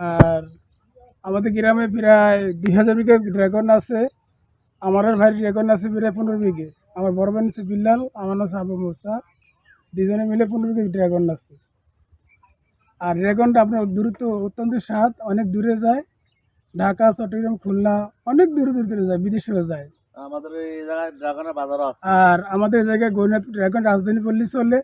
আর আমাদের গ্রামে প্রায় দুই হাজার বিঘে ড্রাগন আছে, আমার ভাই ড্রাগন আছে প্রায় পনেরো বিঘে। আমার বড় বোন আছে বিল্লাল, আমার নাম আবু মুসা। দুজনে মিলে পনেরো বিঘে ড্রাগন আছে। আর ড্রাগনটা আপনার দূরত্ব অত্যন্ত স্বাদ, অনেক দূরে যায়। ঢাকা, চট্টগ্রাম, খুলনা, অনেক দূরে দূরে দূরে যায়, বিদেশেও যায়। আমাদের এই জায়গায় ড্রাগনের বাজারও আছে। আর আমাদের এই জায়গায় গৌরনাথপুর ড্রাগন রাজধানী পল্লী চলে।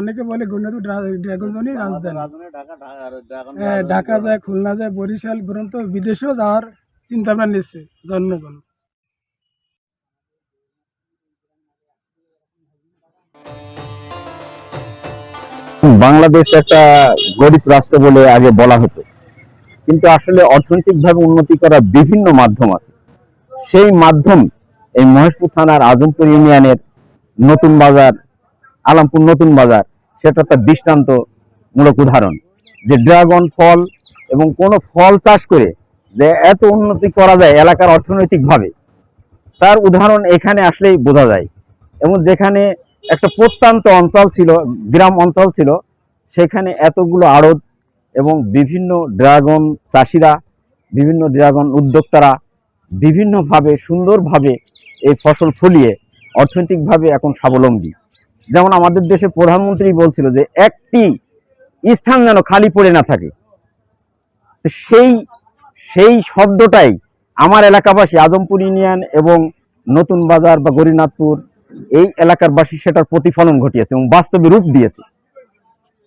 অনেকে বলে গৌরনাথপুর ড্রাগন জনই রাজধানী। রাজধানী ঢাকা ঢাকা আর ড্রাগন হ্যাঁ ঢাকা যায় খুলনা যায় বরিশাল পর্যন্ত বিদেশেও যাওয়ার চিন্তা ভাবনা নিচ্ছে জনগণ। বাংলাদেশ একটা গরিব রাষ্ট্র বলে আগে বলা হতো। কিন্তু আসলে অর্থনৈতিকভাবে উন্নতি করার বিভিন্ন মাধ্যম আছে। সেই মাধ্যম এই মহেশপুর থানার আজমপুর ইউনিয়নের নতুন বাজার, আলামপুর নতুন বাজার, সেটা তার দৃষ্টান্তমূলক উদাহরণ। যে ড্রাগন ফল এবং কোনো ফল চাষ করে যে এত উন্নতি করা যায় এলাকার অর্থনৈতিকভাবে, তার উদাহরণ এখানে আসলেই বোঝা যায়। এবং যেখানে একটা প্রত্যন্ত অঞ্চল ছিল, গ্রাম অঞ্চল ছিল, সেখানে এতগুলো আড়ত এবং বিভিন্ন ড্রাগন চাষিরা, বিভিন্ন ড্রাগন উদ্যোক্তারা বিভিন্নভাবে, সুন্দরভাবে এই ফসল ফলিয়ে অর্থনৈতিকভাবে এখন স্বাবলম্বী। যেমন আমাদের দেশে প্রধানমন্ত্রী বলছিল যে একটি স্থান যেন খালি পড়ে না থাকে। সেই সেই শব্দটাই আমার এলাকাবাসী, আজমপুর ইউনিয়ন এবং নতুন বাজার বা গরিনাথপুর এই এলাকার বাসী সেটার প্রতিফলন ঘটিয়েছে এবং বাস্তবে রূপ দিয়েছে।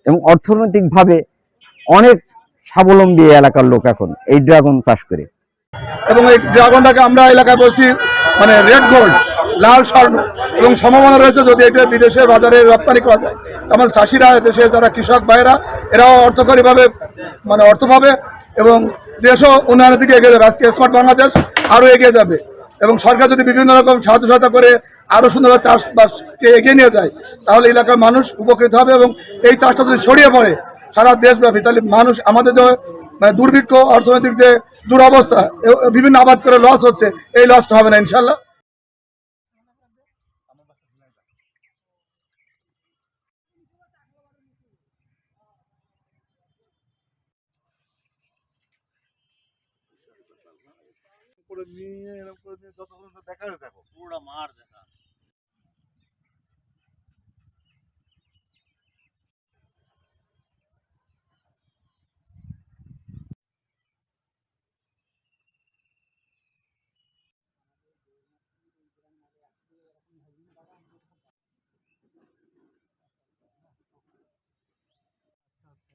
এবং অর্থনৈতিকভাবে অনেক স্বাবলম্বী এলাকার লোক এখন, এই ড্রাগন চাষ করে। এবং এই ড্রাগনটাকে আমরা এলাকায় বলছি মানে রেড গোল্ড লাল স্বর্ণ এবং সম্ভাবনা রয়েছে যদি এটা বিদেশে বাজারে রপ্তানি করা যায়। আমার চাষিরা দেশে যারা কৃষক ভাইয়েরা, এরাও অর্থকরীভাবে মানে অর্থ পাবে এবং দেশও উন্নয়নের দিকে এগিয়ে যাবে। আজকে স্মার্ট বাংলাদেশ আরও এগিয়ে যাবে এবং সরকার যদি বিভিন্ন রকম সাহায্য সহায়তা করে আরও সুন্দরভাবে চাষবাসকে এগিয়ে নিয়ে যায়, তাহলে এলাকার মানুষ উপকৃত হবে এবং এই চাষটা যদি ছড়িয়ে পড়ে, সারা দেশব্যাপী, তাহলে মানুষ আমাদের যে মানে দুর্ভিক্ষ, অর্থনৈতিক যে দুরবস্থা বিভিন্ন আবাদ করে লস হচ্ছে, এই লসটা হবে না ইনশাল্লাহ পুরোটা মার দেখা।